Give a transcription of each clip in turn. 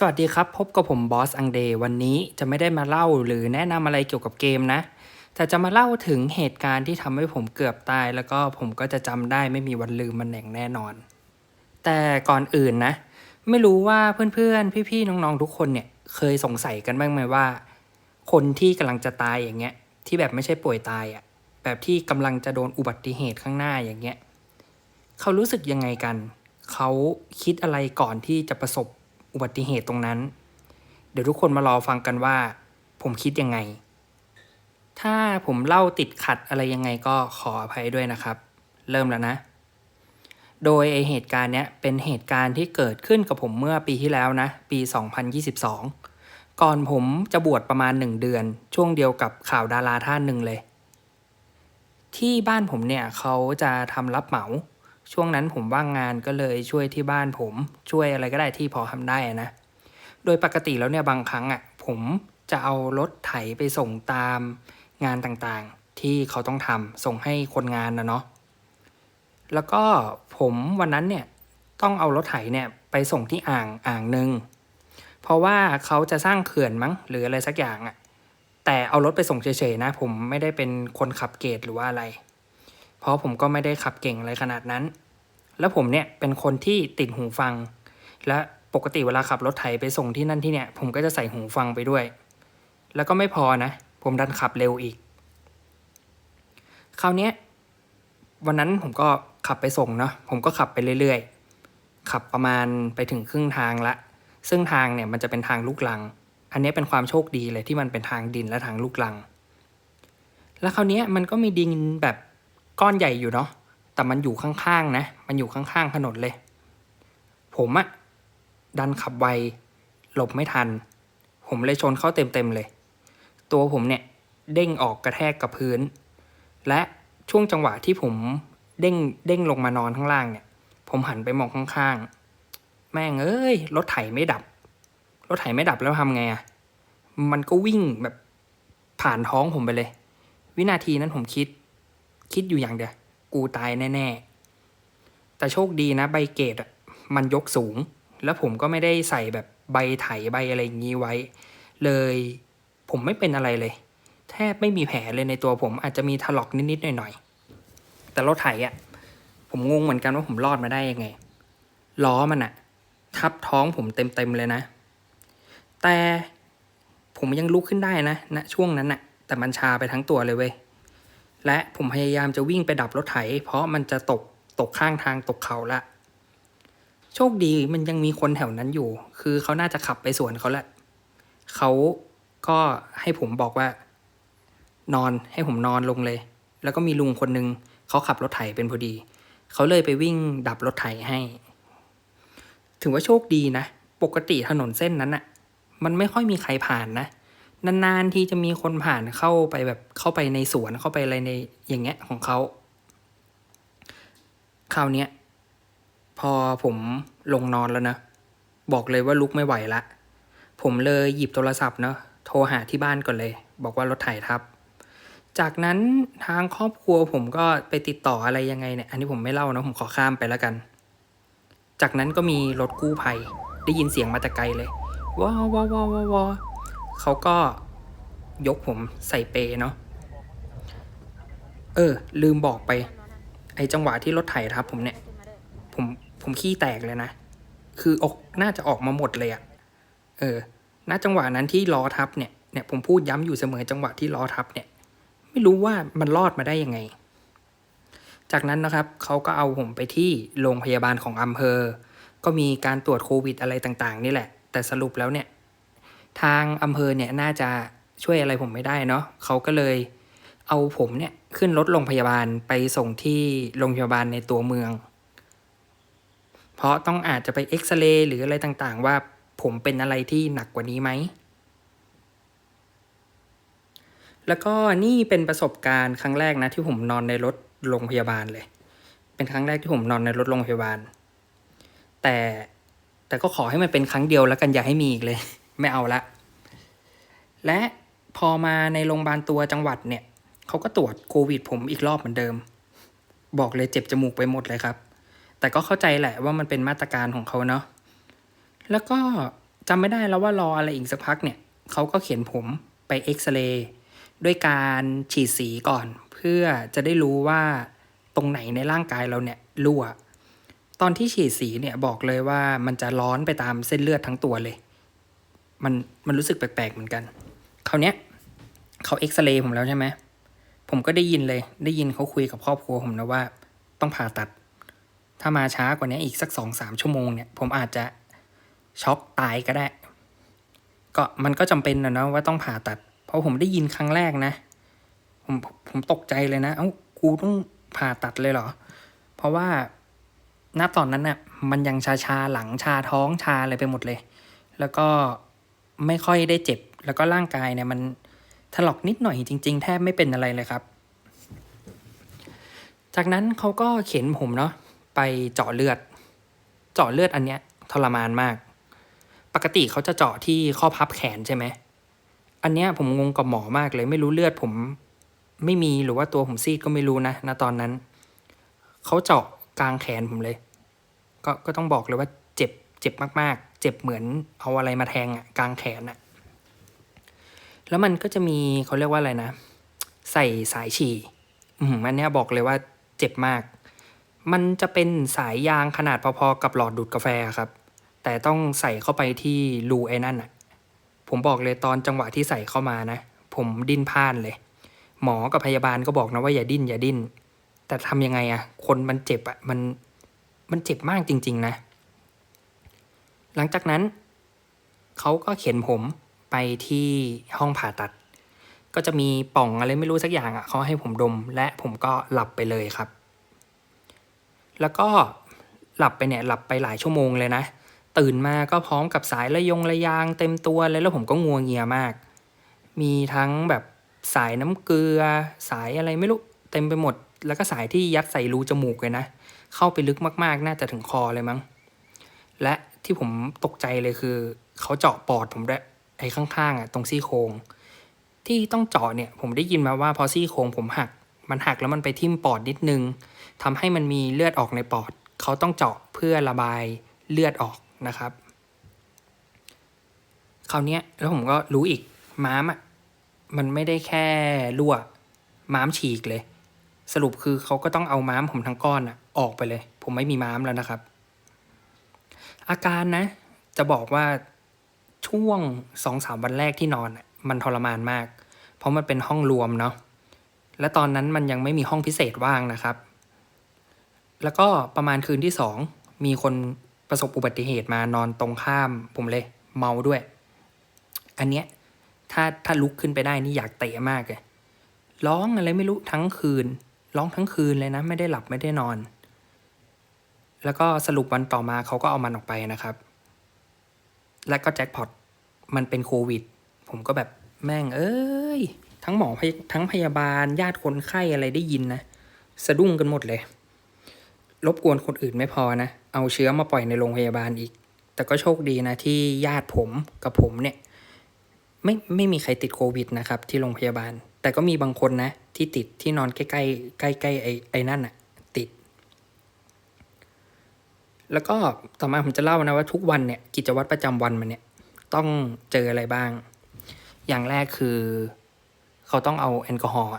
สวัสดีครับ พบกับผมบอสอังเดย์วันนี้จะไม่ได้มาเล่าหรือแนะนำอะไรเกี่ยวกับเกมนะ แต่จะมาเล่าถึงเหตุการณ์ที่ทำให้ผมเกือบตาย แล้วก็ผมก็จะจำได้ไม่มีวันลืมมันอย่างแน่นอน แต่ก่อนอื่นนะ ไม่รู้ว่าเพื่อนๆ พี่ๆ น้องๆ ทุกคนเนี่ยเคยสงสัยกันบ้างไหมว่า คนที่กำลังจะตายอย่างเงี้ย ที่แบบไม่ใช่ป่วยตายอะ่ะแบบที่กำลังจะโดนอุบัติเหตุข้างหน้าอย่างเงี้ยเขารู้สึกยังไงกัน เขาคิดอะไรก่อนที่จะประสบ อุบัติเหตุตรงนั้น เดี๋ยวทุกคนมารอฟังกันว่า ผมคิดยังไง ถ้าผมเล่าติดขัดอะไรยังไงก็ขออภัยด้วยนะครับ เริ่มแล้วนะ โดยไอเหตุการณ์เนี้ยเป็นเหตุการณ์ที่เกิดขึ้นกับผมเมื่อปีที่แล้วนะ ปี 2022 ก่อนผมจะบวชประมาณ 1 เดือน ช่วงเดียวกับข่าวดาราท่านหนึ่งเลย ที่บ้านผมเนี่ยเขาจะทำรับเหมา ช่วงนั้นผมว่างงานก็เลยช่วยที่บ้านผมช่วยอะไรก็ได้ที่พอทำได้นะ โดยปกติแล้วเนี่ยบางครั้งอะผมจะเอารถไถไปส่งตามงานต่างๆ ที่เขาต้องทำส่งให้คนงานนะเนาะแล้วก็ผมวันนั้นเนี่ยต้องเอารถไถเนี่ยไปส่งที่อ่างอ่างหนึ่งเพราะว่าเขาจะสร้างเขื่อนมั้งหรืออะไรสักอย่างอะ่ะแต่เอารถไปส่งเฉยๆนะ ผมไม่ได้เป็นคนขับเกตหรือว่าอะไร เพราะผมก็ไม่ได้ขับเก่งอะไรขนาดนั้น แล้วผมเนี่ยเป็นคนที่ติดหูฟัง และปกติเวลาขับรถไถไปส่งที่นั่นที่เนี่ย ผมก็จะใส่หูฟังไปด้วย แล้วก็ไม่พอนะ ผมดันขับเร็วอีก คราวนี้วันนั้นผมก็ขับไปส่งเนาะ ผมก็ขับไปเรื่อยๆ ขับประมาณไปถึงครึ่งทางละ ซึ่งทางเนี่ยมันจะเป็นทางลูกลัง อันนี้เป็นความโชคดีเลยที่มันเป็นทางดินและทางลูกลัง แล้วคราวนี้มันก็มีดินแบบ ก้อนใหญ่อยู่เนาะแต่มันอยู่ข้างๆนะ มันอยู่ข้างๆถนนเลย ผมอะดันขับไวหลบไม่ทัน ผมเลยชนเข้าเต็มๆเลย ตัวผมเนี่ยเด้งออกกระแทกกับพื้น และช่วงจังหวะที่ผมเด้งเด้งลงมานอนข้างล่างเนี่ย ผมหันไปมองข้างๆ แม่งเอ้ยรถไถไม่ดับ รถไถไม่ดับแล้วทำไงอะมันก็วิ่งแบบผ่านท้องผมไปเลย วินาทีนั้นผมคิด คิดอยู่อย่างเดียว กูตายแน่ ๆ แต่โชคดีนะใบเกตอะมันยกสูง แล้วผมก็ไม่ได้ใส่แบบใบไถใบอะไรอย่างนี้ไว้ เลยผมไม่เป็นอะไรเลย แทบไม่มีแผลเลยในตัวผมอาจจะมีถลอกนิด ๆ หน่อย ๆ แต่รถไถอะผมงงเหมือนกันว่าผมรอดมาได้ยังไง ล้อมันอะทับท้องผมเต็ม ๆ เลยนะ แต่ผมยังลุกขึ้นได้นะณนะช่วงนั้นอะแต่มันชาไปทั้งตัวเลยเว้ย และผมพยายามจะวิ่งไปดับรถไถ เพราะมันจะตกตกข้างทางตกเขาละ โชคดีมันยังมีคนแถวนั้นอยู่ คือเขาน่าจะขับไปสวนเขาแหละเขาก็ให้ผมบอกว่า นอนให้ผมนอนลงเลย แล้วก็มีลุงคนนึงเขาขับรถไถเป็นพอดี เขาเลยไปวิ่งดับรถไถให้ ถือว่าโชคดีนะ ปกติถนนเส้นนั้นอะมันไม่ค่อยมีใครผ่านนะ นานๆที่จะมีคนผ่านเข้าไปแบบเข้าไปในสวนเข้าไปอะไรในอย่างเงี้ยของเขาคราวเนี้ยพอผมลงนอนแล้วนะ บอกเลยว่าลุกไม่ไหวละ ผมเลยหยิบโทรศัพท์เนาะโทรหาที่บ้านก่อนเลย บอกว่ารถไถทับ จากนั้นทางครอบครัวผมก็ไปติดต่ออะไรยังไงเนี่ยอันนี้ผมไม่เล่านะผมขอข้ามไปแล้วกัน จากนั้นก็มีรถกู้ภัย ได้ยินเสียงมาแต่ไกลเลยว้าวว้าวว้าวว้าวว้าว เขาก็ยกผมใส่เปเนาะ เออ ลืมบอกไป ไอจังหวะที่รถไถทับผมเนี่ย ผมผมขี้แตกเลยนะ คือออกน่าจะออกมาหมดเลยอะเออ ณ จังหวะนั้นที่ล้อทับเนี่ย เนี่ยผมพูดย้ำอยู่เสมอจังหวะที่ล้อทับเนี่ย ไม่รู้ว่ามันรอดมาได้ยังไง จากนั้นนะครับเขาก็เอาผมไปที่โรงพยาบาลของอำเภอ ก็มีการตรวจโควิดอะไรต่างๆ นี่แหละ แต่สรุปแล้วเนี่ย ทางอำเภอเนี่ยน่าจะช่วยอะไรผมไม่ได้เนาะเขาก็เลยเอาผมเนี่ยขึ้นรถโรงพยาบาลไปส่งที่โรงพยาบาลในตัวเมือง เพราะต้องอาจจะไปเอ็กซเรย์หรืออะไรต่างๆ ว่าผมเป็นอะไรที่หนักกว่านี้ไหม แล้วก็นี่เป็นประสบการณ์ครั้งแรกนะที่ผมนอนในรถโรงพยาบาลเลย เป็นครั้งแรกที่ผมนอนในรถโรงพยาบาล แต่แต่ก็ขอให้มันเป็นครั้งเดียวแล้วกันอย่าให้มีอีกเลย ไม่เอาละ และพอมาในโรงพยาบาลตัวจังหวัดเนี่ยเขาก็ตรวจโควิด ผมอีกรอบเหมือนเดิม บอกเลยเจ็บจมูกไปหมดเลยครับ แต่ก็เข้าใจแหละว่ามันเป็นมาตรการของเขาเนาะแล้วก็จำไม่ได้แล้วว่ารออะไรอีกสักพักเนี่ยเขาก็เขียนผมไปเอ็กซเรย์ด้วยการฉีดสีก่อน เพื่อจะได้รู้ว่าตรงไหนในร่างกายเราเนี่ยรั่ว ตอนที่ฉีดสีเนี่ยบอกเลยว่ามันจะร้อนไปตามเส้นเลือดทั้งตัวเลย มันมันรู้สึกแปลกๆเหมือนกันคราวเนี้ยเขาเอ็กซเรย์ผมแล้วใช่ไหมผมก็ได้ยินเลย ได้ยินเขาคุยกับครอบครัวผมนะว่า ต้องผ่าตัด ถ้ามาช้ากว่านี้อีกสักสองสามชั่วโมงเนี่ยผมอาจจะช็อกตายก็ได้ ก็มันก็จำเป็นนะเนาะว่าต้องผ่าตัด เพราะผมได้ยินครั้งแรกนะ ผมผมตกใจเลยนะ เอ้ากูต้องผ่าตัดเลยเหรอ เพราะว่าณตอนนั้นน่ะมันยังชาชาๆหลังชาท้องชาอะไรไปหมดเลย แล้วก็ ไม่ค่อยได้เจ็บ แล้วก็ร่างกายเนี่ยมันถลอกนิดหน่อยจริง ๆ แทบไม่เป็นอะไรเลยครับ จากนั้นเขาก็เข็นผมเนาะไปเจาะเลือด เจาะเลือดอันเนี้ยทรมานมาก ปกติเขาจะเจาะที่ข้อพับแขนใช่ไหม อันเนี้ยผมงงกับหมอมากเลยไม่รู้เลือดผมไม่มีหรือว่าตัวผมซีดก็ไม่รู้นะณตอนนั้น เขาเจาะกลางแขนผมเลย ก็ก็ต้องบอกเลยว่าเจ็บเจ็บมาก เจ็บเหมือนเอาอะไรมาแทงอะกลางแขนอะแล้วมันก็จะมีเขาเรียกว่าอะไรนะ ใส่สายฉี่อืมอันนี้บอกเลยว่าเจ็บมาก มันจะเป็นสายยางขนาดพอๆกับหลอดดูดกาแฟครับ แต่ต้องใส่เข้าไปที่รูไอ้นั่นอะผมบอกเลยตอนจังหวะที่ใส่เข้ามานะ ผมดิ้นพล่านเลย หมอกับพยาบาลก็บอกนะว่าอย่าดิ้นอย่าดิ้น แต่ทำยังไงอะคนมันเจ็บอะมันมันเจ็บมากจริง ๆ นะ หลังจากนั้น เขาก็เข็นผมไปที่ห้องผ่าตัด ก็จะมีป่องอะไรไม่รู้สักอย่างอะ่ะเขาให้ผมดม และผมก็หลับไปเลยครับ แล้วก็หลับไปเนี่ยหลับไปหลายชั่วโมงเลยนะ ตื่นมาก็พร้อมกับสายระยงระยางเต็มตัวเลยแล้วผมก็งัวเงียมาก มีทั้งแบบสายน้ำเกลือ สายอะไรไม่รู้เต็มไปหมด แล้วก็สายที่ยัดใส่รูจมูกเลยนะ เข้าไปลึกมากๆ น่าจะถึงคอเลยมั้ง และ ที่ผมตกใจเลยคือ เขาเจาะปอดผมด้วยไอ้ข้างๆอะตรงซี่โครงที่ต้องเจาะเนี่ยผมได้ยินมาว่าพอซี่โครงผมหัก มันหักแล้วมันไปทิ่มปอดนิดนึงทำให้มันมีเลือดออกในปอด เขาต้องเจาะเพื่อระบายเลือดออกนะครับคราวนี้แล้วผมก็รู้อีกม้ามอะมันไม่ได้แค่รั่ว ม้ามฉีกเลย สรุปคือเขาก็ต้องเอาม้ามผมทั้งก้อนอะออกไปเลย ผมไม่มีม้ามแล้วนะครับ อาการนะ จะบอกว่าช่วงสองสามวันแรกที่นอนมันทรมานมาก เพราะมันเป็นห้องรวมเนาะและตอนนั้นมันยังไม่มีห้องพิเศษว่างนะครับ แล้วก็ประมาณคืนที่สองมีคนประสบอุบัติเหตุมานอนตรงข้ามผมเลย เมาด้วย อันเนี้ยถ้าถ้าลุกขึ้นไปได้นี่อยากเตะมากเลยร้องอะไรไม่รู้ทั้งคืน ร้องทั้งคืนเลยนะ ไม่ได้หลับไม่ได้นอน แล้วก็สรุปวันต่อมาเขาก็เอามันออกไปนะครับ และก็แจ็คพอตมันเป็นโควิด ผมก็แบบแม่ง เอ้ย ทั้งหมอทั้งพยาบาลญาติคนไข้อะไรได้ยินนะ สะดุ้งกันหมดเลย รบกวนคนอื่นไม่พอนะ เอาเชื้อมาปล่อยในโรงพยาบาลอีก แต่ก็โชคดีนะที่ญาติผมกับผมเนี่ย ไม่ไม่มีใครติดโควิดนะครับ ที่โรงพยาบาล แต่ก็มีบางคนนะ ที่ติดที่นอนใกล้ๆใกล้ๆไอ้ไอ้นั่นอะติด แล้วก็ต่อมาผมจะเล่านะว่าทุกวันเนี่ยกิจวัตรประจำวันมันเนี่ยต้องเจออะไรบ้าง อย่างแรกคือ เขาต้องเอาแอลกอฮอล์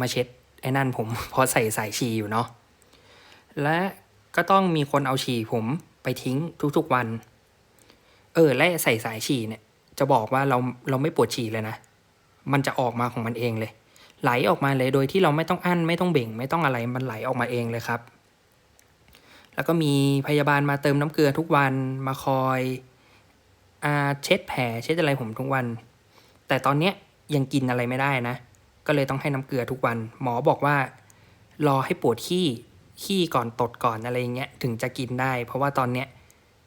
มาเช็ดไอ้นั่นผมเพราะใส่สายฉี่อยู่เนาะและก็ต้องมีคนเอาฉี่ผมไปทิ้งทุกๆวัน เออ และใส่สายฉี่เนี่ย จะบอกว่าเราเราไม่ปวดฉี่เลยนะ มันจะออกมาของมันเองเลย ไหลออกมาเลยโดยที่เราไม่ต้องอั้นไม่ต้องเบ่ง ไม่ต้องอะไรมันไหลออกมาเองเลยครับ แล้วก็มีพยาบาลมาเติมน้ำเกลือทุกวันมาคอยอาเช็ดแผลเช็ดอะไรผมทุกวัน แต่ตอนเนี้ยยังกินอะไรไม่ได้นะ ก็เลยต้องให้น้ำเกลือทุกวัน หมอบอกว่า รอให้ปวดขี้ขี้ก่อนตดก่อนอะไรเงี้ยถึงจะกินได้ เพราะว่าตอนเนี้ย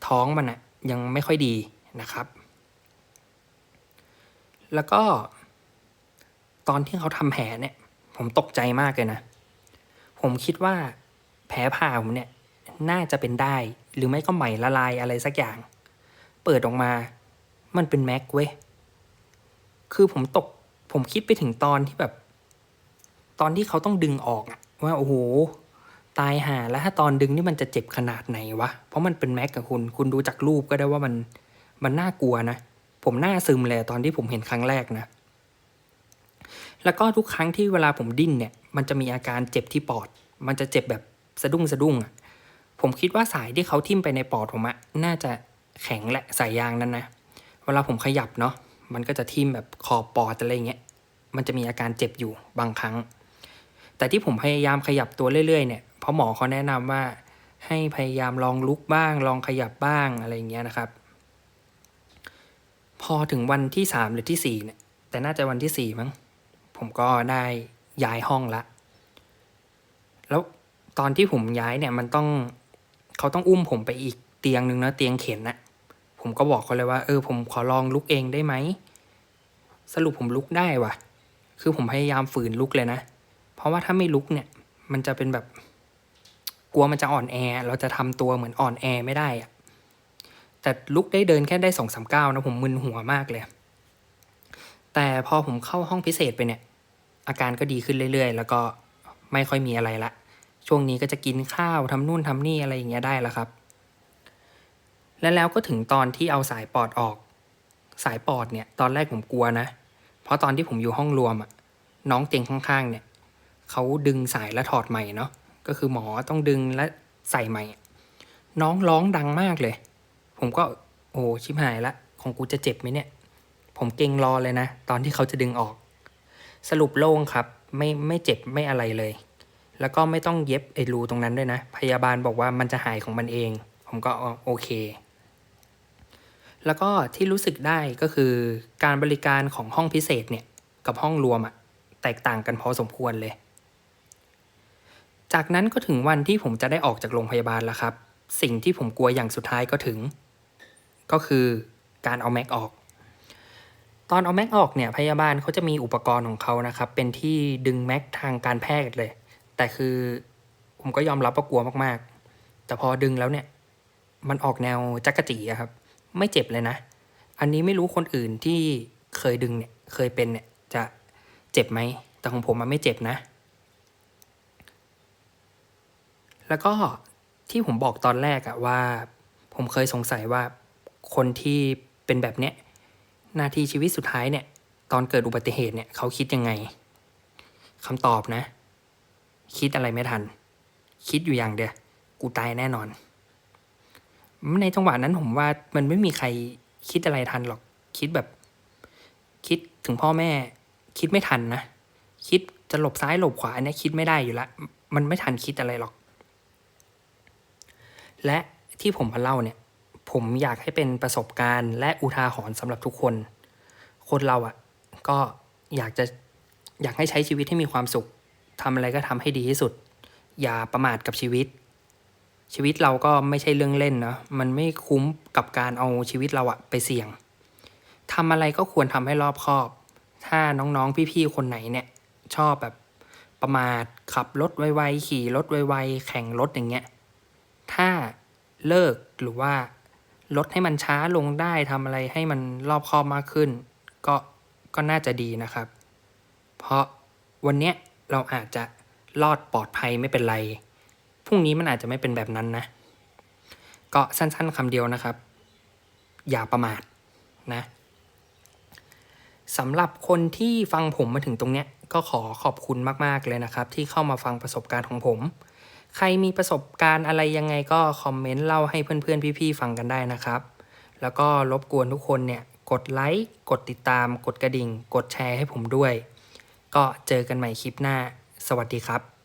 ท้องมันอะยังไม่ค่อยดีนะครับ แล้วก็ ตอนที่เขาทำแผลเนี่ย ผมตกใจมากเลยนะ ผมคิดว่าแผลผ่าผมเนี่ย น่าจะเป็นได้ หรือไม่ก็ไหม่ละลายอะไรสักอย่าง เปิดออกมา มันเป็นแม็กเว้ย คือผมตก ผมคิดไปถึงตอนที่แบบ ตอนที่เขาต้องดึงออกอะว่าโอ้โห ตายห่าแล้วถ้าตอนดึงนี่มันจะเจ็บขนาดไหนวะ เพราะมันเป็นแม็กกับคุณ คุณดูจากรูปก็ได้ว่ามัน มันน่ากลัวนะ ผมหน้าซึมเลยตอนที่ผมเห็นครั้งแรกนะ แล้วก็ทุกครั้งที่เวลาผมดิ้นเนี่ย มันจะมีอาการเจ็บที่ปอด มันจะเจ็บแบบสะดุ้งสะดุ้งอะ ผมคิดว่าสายที่เขาทิ่มไปในปอดผมอะน่าจะแข็งแหละสายยางนั้นนะ เวลาผมขยับเนาะมันก็จะทิ่มแบบขอบปอดอะไรเงี้ยมันจะมีอาการเจ็บอยู่บางครั้ง แต่ที่ผมพยายามขยับตัวเรื่อยๆเนี่ยเพราะหมอเขาแนะนำว่าให้พยายามลองลุกบ้าง ลองขยับบ้างอะไรเงี้ยนะครับ พอถึงวันที่สามหรือที่สี่เนี่ยแต่น่าจะวันที่สี่มั้ง ผมก็ได้ย้ายห้องละ แล้วตอนที่ผมย้ายเนี่ยมันต้อง เขาต้องอุ้มผมไปอีกเตียงหนึ่งนะเตียงเข็นนะผมก็บอกเขาเลยว่า เออ ผมขอลองลุกเองได้ไหม สรุปผมลุกได้ว่ะ คือผมพยายามฝืนลุกเลยนะ เพราะว่าถ้าไม่ลุกเนี่ย มันจะเป็นแบบ กลัวมันจะอ่อนแอ เราจะทำตัวเหมือนอ่อนแอไม่ได้อะแต่ลุกได้เดินแค่ได้สองสามก้าวนะผมมึนหัวมากเลย แต่พอผมเข้าห้องพิเศษไปเนี่ย อาการก็ดีขึ้นเรื่อยๆ แล้วก็ไม่ค่อยมีอะไรละ ช่วงนี้ก็จะกินข้าวทำนู่นทำนี่อะไรอย่างเงี้ยได้แล้วครับ และแล้วก็ถึงตอนที่เอาสายปอดออก สายปอดเนี่ยตอนแรกผมกลัวนะ เพราะตอนที่ผมอยู่ห้องรวมอะน้องเตียงข้างๆ เนี่ยเขาดึงสายและถอดใหม่เนาะก็คือหมอต้องดึงและใส่ใหม่ น้องร้องดังมากเลย ผมก็โอ้ชิบหายละ ของกูจะเจ็บไหมเนี่ย ผมเกรงรอเลยนะ ตอนที่เขาจะดึงออก สรุปโล่งครับ ไม่ไม่เจ็บไม่อะไรเลย แล้วก็ไม่ต้องเย็บไอ้รูตรงนั้นด้วยนะ พยาบาลบอกว่ามันจะหายของมันเอง ผมก็โอเค แล้วก็ที่รู้สึกได้ก็คือการบริการของห้องพิเศษเนี่ยกับห้องรวมอะแตกต่างกันพอสมควรเลย จากนั้นก็ถึงวันที่ผมจะได้ออกจากโรงพยาบาลแล้วครับ สิ่งที่ผมกลัวอย่างสุดท้ายก็ถึง ก็คือการเอาแม็กออก ตอนเอาแม็กออกเนี่ยพยาบาลเขาจะมีอุปกรณ์ของเขานะครับ เป็นที่ดึงแม็กทางการแพทย์เลย แต่คือผมก็ยอมรับว่ากลัวมากๆ แต่พอดึงแล้วเนี่ย มันออกแนวจักรจีอะครับ ไม่เจ็บเลยนะ อันนี้ไม่รู้คนอื่นที่เคยดึงเนี่ยเคยเป็นเนี่ยจะเจ็บไหม แต่ของผมมันไม่เจ็บนะ แล้วก็ที่ผมบอกตอนแรกอะว่า ผมเคยสงสัยว่าคนที่เป็นแบบเนี้ยนาทีชีวิตสุดท้ายเนี่ย ตอนเกิดอุบัติเหตุเนี่ยเขาคิดยังไงคำตอบนะ คิดอะไรไม่ทัน คิดอยู่อย่างเดียวกูตายแน่นอน ในจังหวะนั้นผมว่ามันไม่มีใครคิดอะไรทันหรอก คิดแบบ คิดถึงพ่อแม่ คิดไม่ทันนะ คิดจะหลบซ้ายหลบขวาเนี่ยคิดไม่ได้อยู่ละ มันไม่ทันคิดอะไรหรอก และที่ผมมาเล่าเนี่ย ผมอยากให้เป็นประสบการณ์ และอุทาหรณ์สำหรับทุกคน คนเราอะ่ะ ก็อยากจะอยากให้ใช้ชีวิตให้มีความสุข ทำอะไรก็ทำให้ดีที่สุด อย่าประมาทกับชีวิต ชีวิตเราก็ไม่ใช่เรื่องเล่นเนาะมันไม่คุ้มกับการเอาชีวิตเราอะไปเสี่ยงทำอะไรก็ควรทำให้รอบคอบ ถ้าน้องๆพี่ๆคนไหนเนี่ย ชอบแบบประมาทขับรถไวๆขี่รถไวๆแข่งรถอย่างเงี้ย ถ้าเลิกหรือว่าลดให้มันช้าลงได้ทำอะไรให้มันรอบคอบมากขึ้น ก็ก็น่าจะดีนะครับ เพราะวันเนี้ย เราอาจจะรอดปลอดภัยไม่เป็นไร พรุ่งนี้มันอาจจะไม่เป็นแบบนั้นนะ ก็สั้นๆคำเดียวนะครับ อย่าประมาทนะสำหรับคนที่ฟังผมมาถึงตรงเนี้ยก็ขอขอบคุณมากๆเลยนะครับ ที่เข้ามาฟังประสบการณ์ของผม ใครมีประสบการณ์อะไรยังไงก็คอมเมนต์เล่าให้เพื่อนๆพี่ๆฟังกันได้นะครับ แล้วก็รบกวนทุกคนเนี่ยกดไลค์กดติดตาม กดกระดิ่ง กดแชร์ให้ผมด้วย ก็เจอกันใหม่คลิปหน้า สวัสดีครับ